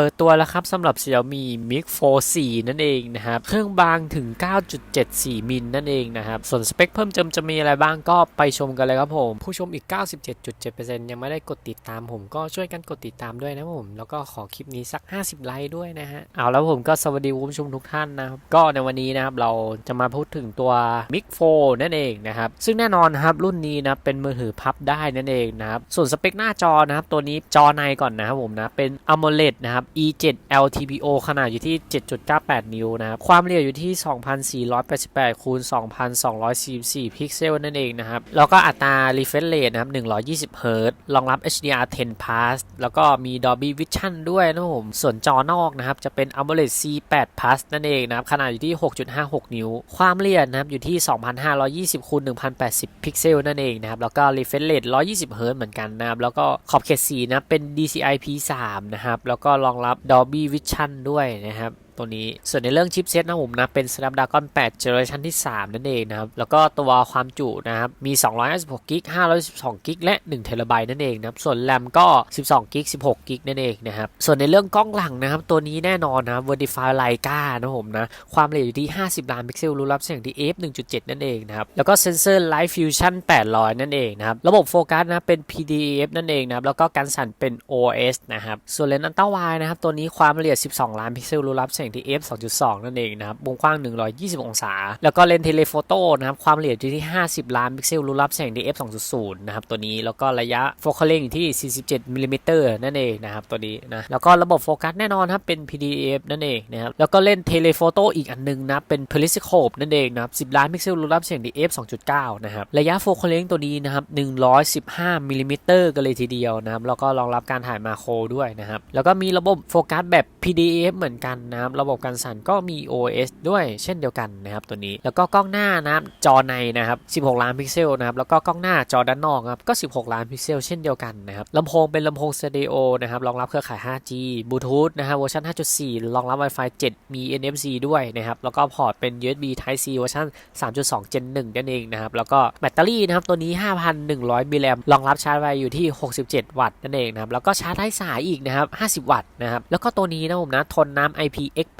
เปิดตัวแล้วครับสำหรับ Xiaomi Mix 4 4 นั่นเองนะครับเครื่องบางถึง 9.74 มิลนั่นเองนะครับส่วนสเปคเพิ่มเติมจะมีอะไรบ้างก็ไปชมกันเลยครับผม ผู้ชมอีก 97.7%ยังไม่ได้กดติดตามผมก็ช่วยกันกดติดตามด้วยนะผม แล้วก็ขอคลิปนี้สัก 50 ไลค์ด้วยนะฮะเอาแล้วผมก็สวัสดีคุณผู้ชมทุกท่านนะครับก็ในวันนี้นะครับเราจะมาพูดถึงตัว Mix 4 นั่นเองนะครับซึ่งแน่นอนครับรุ่นนี้นะเป็นมือถือพับได้นั่นเองนะครับส่วนสเปคหน้าจอนะครับตัวนี้จอในก่อนนะครับผมนะเป็น AMOLED นะครับ E7 LTPO ขนาดอยู่ที่ 7.98 นิ้วนะครับ ความละเอียดอยู่ที่ 2,488คูณ2,244 พิกเซลนั่นเองนะครับ แล้วก็อัตรา refresh rate นะครับ 120 Hz รองรับ HDR10 Plus แล้วก็มี Dolby Vision ด้วยนะครับผม ส่วนจอนอกนะครับ จะเป็น AMOLED C8 Plus นั่นเองนะครับ ขนาดอยู่ที่ 6.56 นิ้ว ความละเอียดนะครับ อยู่ที่ 2,520คูณ1,080 พิกเซลนั่นเองนะครับ แล้วก็ refresh rate 120 Hz เหมือนกันนะครับ แล้วก็ขอบเขตสีนะ เป็น DCI P3 นะครับ แล้วก็รององรับ Dolby Vision ด้วยนะครับ ตัวนี้ ส่วนในเรื่องชิปเซตนะผมนะ เป็น Snapdragon 8 Generation ที่ 3 นั่นเองนะครับ แล้วก็ตัวความจุนะครับ มี256กิก512กิกและ1เทราไบต์นั่นเองนะครับ ส่วนแรมก็12กิก16กิกนั่นเองนะครับ ส่วนในเรื่องกล้องหลังนะครับ ตัวนี้แน่นอนนะ Vertify Leica นะผมนะ ความละเอียดอยู่ที่ 50 ล้านพิกเซลรู้รับแสงที่ f 1.7 นั่นเองนะครับ แล้วก็เซนเซอร์ Light Fusion 800 นั่นเองนะครับ ระบบโฟกัสนะ เป็น PDAF นั่นเองนะครับ แล้วก็การสั่นเป็น OS นะครับ ส่วนเลนส์อัลตร้าไวนะครับ ตัวนี้ความละเอียด 12 ล้านพิกเซลรู้รับแสงที่ f 2.2 นั่นเองนะครับมุมกว้าง 120 องศา แล้วก็เลนส์เทเลโฟโต้นะครับความละเอียดอยู่ที่ 50 ล้านพิกเซลรูรับแสงที่ f 2.0 นะครับตัวนี้แล้วก็ระยะโฟกัสเลนส์อยู่ที่ 47มิลลิเมตรนั่นเองนะครับตัวนี้นะแล้วก็ระบบโฟกัสแน่นอนครับเป็น PDAF นั่นเองนะครับแล้วก็เล่นเทเลโฟโต้อีกอันนึงนะเป็น periscope นั่นเองนะครับ10 ล้านพิกเซลรูรับแสงที่ f 2.9 นะครับระยะโฟกัสเลนส์ตัวนี้นะครับ115มิลลิเมตรกันเลยทีเดียวนะครับแล้วก็รองรับการถ่ายมาโครด้วยนะครับแล้วก็มีระบบโฟกัสแบบ PDF เหมือนกันนะครับระบบการสั่นก็มี OS ด้วยเช่นเดียวกันนะครับตัวนี้ แล้วก็กล้องหน้านะครับจอในนะครับ 16 ล้านพิกเซลนะครับแล้วก็กล้องหน้าจอด้านนอกครับก็ 16 ล้านพิกเซลเช่นเดียวกันนะครับลำโพงเป็นลำโพงสเตอริโอนะครับรองรับเครือข่าย 5G บลูทูธนะครับเวอร์ชัน5.4 รองรับ Wi-Fi 7 มี NFC ด้วยนะครับแล้วก็พอร์ตเป็น USB Type C เวอร์ชัน3.2 Gen 1นั่นเองนะครับแล้วก็แบตเตอรี่นะครับตัวนี้ 5,100 มิลลิแอมรองรับชาร์จไวอยู่ที่ 67 วัตต์นั่นเองนะครับแล้วก็ชาร์จไร้สายอีกนะครับ50 วัตต์นะครับแล้วก็ตัวนี้นะผมนะทนน้ำ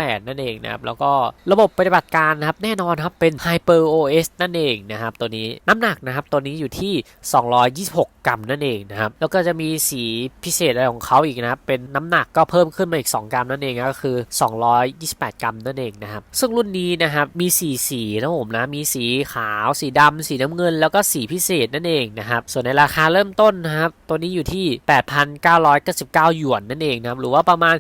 8 นั่นเองนะครับ แล้วก็ระบบปฏิบัติการนะครับ แน่นอนครับ เป็น Hyper OS นั่นเองนะครับ ตัวนี้น้ำหนักนะครับ ตัวนี้อยู่ที่ 226 กรัมนั่นเองนะครับ แล้วก็จะมีสีพิเศษอะไรของเขาอีกนะครับ เป็นน้ำหนักก็เพิ่มขึ้นมาอีก 2 กรัมนั่นเองก็คือ 228 กรัมนั่นเองนะครับ ซึ่งรุ่นนี้นะครับ มี 4 สีนะผมนะ มีสีขาว สีดำ สีน้ำเงิน แล้วก็สีพิเศษนั่นเองนะครับ ส่วนในราคาเริ่มต้นนะครับ ตัวนี้อยู่ที่ 8,999 หยวนนั่นเองนะครับ หรือว่าประมาณ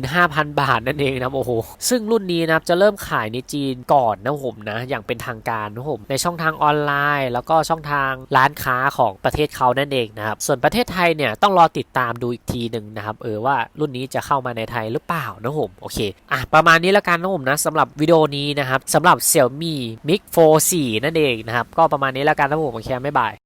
45,000 บาทนั่นเองนะครับโอ้โห ซึ่งรุ่นนี้นะครับจะเริ่มขายในจีนก่อนนะผมนะ อย่างเป็นทางการนะผมในช่องทางออนไลน์ แล้วก็ช่องทางร้านค้าของประเทศเขานั่นเองนะครับ ส่วนประเทศไทยเนี่ยต้องรอติดตามดูอีกทีหนึ่งนะครับเออว่ารุ่นนี้จะเข้ามาในไทยหรือเปล่านะผมโอเคอะประมาณนี้แล้วกันนะผมนะสำหรับวิดีโอนี้นะครับสำหรับ Xiaomi Mix 4 4นั่นเองนะครับก็ประมาณนี้แล้วกันนะผมโอเคบ๊ายบาย